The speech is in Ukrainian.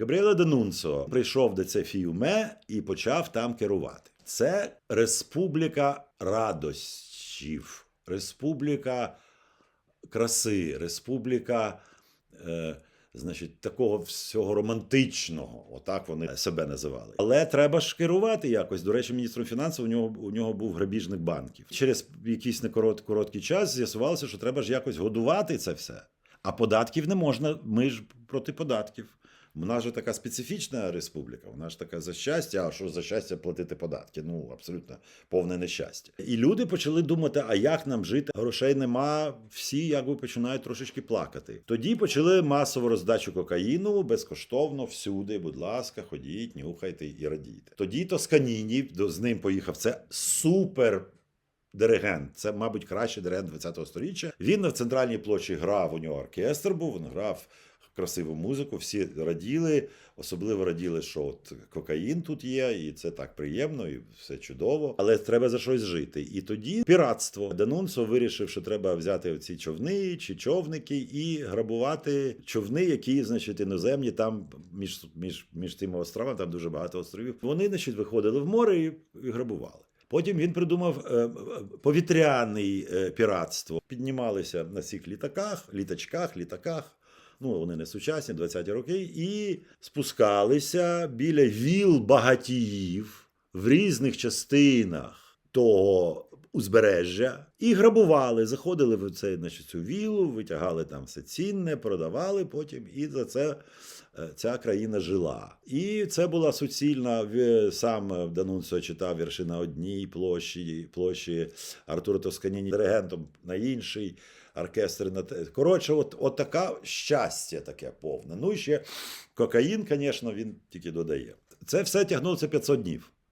Габріеле Денунцо прийшов до це фіюме і почав там керувати. Це республіка радощів, республіка краси, республіка. Е, Значить, такого всього романтичного, отак вони себе називали. Але треба ж керувати якось. До речі, міністром фінансів у нього у нього був грабіжник банків. Через якийсь не корот, короткий час з'ясувалося, що треба ж якось годувати це все. А податків не можна. Ми ж проти податків. У нас же така специфічна республіка. Нас ж така за щастя. А що за щастя платити податки? Ну абсолютно повне нещастя. І люди почали думати: а як нам жити? Грошей нема. Всі якби починають трошечки плакати. Тоді почали масову роздачу кокаїну безкоштовно всюди. Будь ласка, ходіть, нюхайте і радійте. Тоді Тосканіні з ним поїхав. Це супер диригент. Це, мабуть, кращий диригент 20-го століття. Він на центральній площі грав. У нього оркестр був, він грав красиву музику. Всі раділи, особливо раділи, що от кокаїн тут є, і це так приємно, і все чудово. Але треба за щось жити. І тоді піратство. Денунцо вирішив, що треба взяти ці човни чи човники і грабувати човни, які, значить, іноземні там між, між, між тими островами, там дуже багато островів. Вони, значить, виходили в море і, і грабували. Потім він придумав е, е, повітряне піратство. Піднімалися на цих літаках, літачках, літаках. Ну, вони не сучасні, 20-ті роки, і спускалися біля віл багатіїв в різних частинах того узбережжя і грабували, заходили в цей, значить, цю вілу, витягали там все цінне, продавали потім, і за це е, ця країна жила. І це була суцільна. Сам Данунцо читав вірші на одній площі, площі Артура Тосканіні диригентом на іншій. Оркестр на те. Коротше, от, от така щастя таке повне. Ну і ще кокаїн, звісно, він тільки додає. Це все тягнулося 500 днів.